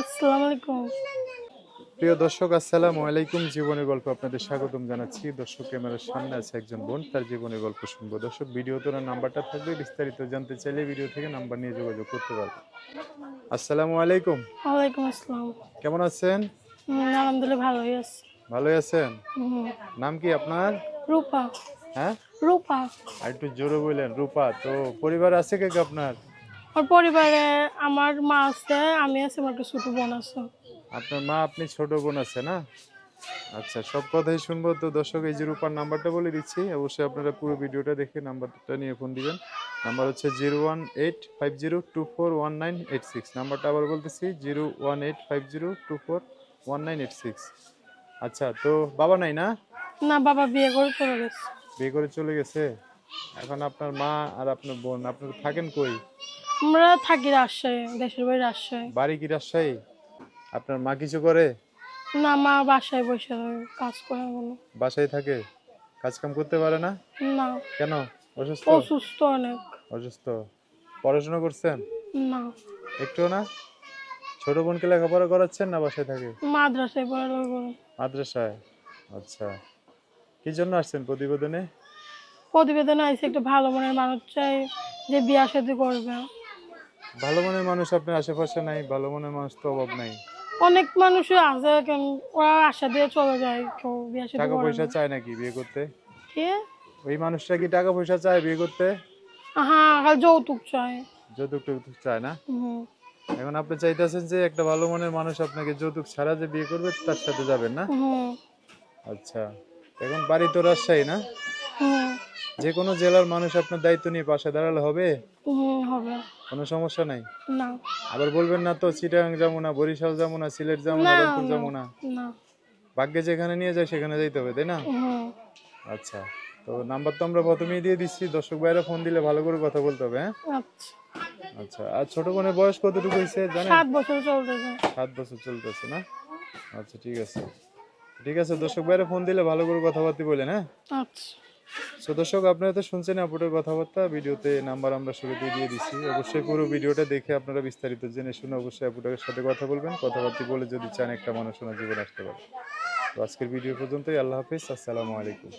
আসসালামু আলাইকুম। প্রিয় দর্শক আসসালামু আলাইকুম। জীবনের গল্প আপনাদের স্বাগতম জানাচ্ছি। দর্শক ক্যামেরার সামনে আছে একজন বোন তার জীবনের গল্প শুনব। দর্শক ভিডিও তো নাম্বারটা থাকবে। বিস্তারিত জানতে চাইলে ভিডিও থেকে নাম্বার নিয়ে যোগাযোগ করতে পারবে আসসালামু আলাইকুম। ওয়ালাইকুম আসসালাম। কেমন আছেন? আলহামদুলিল্লাহ ভালোই আছি। ভালোই আছেন? নাম কি আপনার? রূপা। হ্যাঁ? রূপা। আর একটু জোরে বললেন রূপা। তো পরিবার আছে কে কে আপনার? আমার পরিবারে আমার মা আছে আমি আছি আমার একটা ছোট বোন আছে। আপনার মা আপনি ছোট বোন আছে না? আচ্ছা সব কথাই শুনব তো দর্শক এই যে রূপার নাম্বারটা বলে দিচ্ছি অবশ্যই আপনারা পুরো ভিডিওটা দেখে নাম্বারটা নিয়ে ফোন দিবেন। নাম্বার হচ্ছে zero one eight five zero two four one nine eight six নাম্বারটা আবার বলতেছি zero one eight five zero two four one nine eight six. আচ্ছা তো বাবা নাই না? না বাবা বিয়ে করে চলে গেছে। বিয়ে করে চলে গেছে? এখন আপনার মা আর আপনার বোন আপনারা থাকেন কই? আমরা থাকি রাজশাহী দেশের বাড়ি রাজশাহী। বাড়ি কি রাজশাহী? আপনার মা কিছু করে? না মা বাসায় বসে কাজ করে বলো বাসায় থাকে? কাজ কাম করতে পারে না? না। কেন? অসুস্থ? অসুস্থ অনেক। অসুস্থ? পড়াশোনা করছেন? না। একটু না? ছোট বোনকে লেখাপড়া করাচ্ছেন না বাসায় থাকে? মাদ্রাসায় পড়ালেখা করে। মাদ্রাসায়? আচ্ছা। কি জন্য আসছেন প্রতিবেদনে? প্রতিবেদনে আছে একটা ভালো মনের মানুষ চাই যে বিয়া সাথে করবে। ভালো মনের মানুষ আপনার আশেপাশে নাই ভালো মনের মানুষ তো অভাব নাই। অনেক মানুষই আছে কেন ওরা আশা দিয়ে চলে যায় কেউ বিয়ে টাকা করে পয়সা না। চায় নাকি বিয়ে করতে? কি? ওই মানুষটা কি টাকা পয়সা চায় বিয়ে করতে? হ্যাঁ খালি যৌতুক চাই যৌতুক টৌতুক চায় না? হুম। এখন আপনি চাইতেছেন যে একটা ভালো মনের মানুষ আপনাকে যৌতুক ছাড়া যে বিয়ে করবে তার সাথে যাবেন না? হুম। আচ্ছা এখন বাড়ি তো রাজশাহী না? হুম। যে কোনো জেলার মানুষ আপনার দায়িত্ব নিয়ে পাশে দাঁড়ালে হবে? হুম হবে। কোনো সমস্যা নাই? না। আবার বলবেন না তো চিটাগাং যাব না বরিশাল যাব না সিলেট যাব না রংপুর না। যাব না। না ভাগ্যে যেখানে নিয়ে যায় সেখানে যাইতে হবে তাই না? হুম আচ্ছা তো নাম্বার তো আমরা প্রথমেই দিয়ে দিচ্ছি। দর্শক ভাইরা ফোন দিলে ভালো করে কথা বলতে হবে হ্যাঁ? আচ্ছা। আচ্ছা আর ছোট বোনের বয়স কতটুকু হয়েছে জানেন? সাত বছর চলতেছে। সাত বছর চলতেছে না? আচ্ছা ঠিক আছে। ঠিক আছে দর্শক ভাইরা ফোন দিলে ভালো করে কথাবার্তা বলেন হ্যাঁ? আচ্ছা। তো দর্শক, আপনারা তো শুনছেন আপুটের কথাবার্তা। ভিডিওতে নাম্বার আমরা শুরুতে দিয়ে দিচ্ছি। অবশ্যই পুরো ভিডিওটা দেখে আপনারা বিস্তারিত জেনে শুনে অবশ্যই আপুটের সাথে কথা বলবেন। কথাবার্তা বলে যদি চান, একটা মানুষ জীবন আসতে পারে। তো আজকের ভিডিও পর্যন্তই। আল্লাহ হাফিজ। আসসালামু আলাইকুম।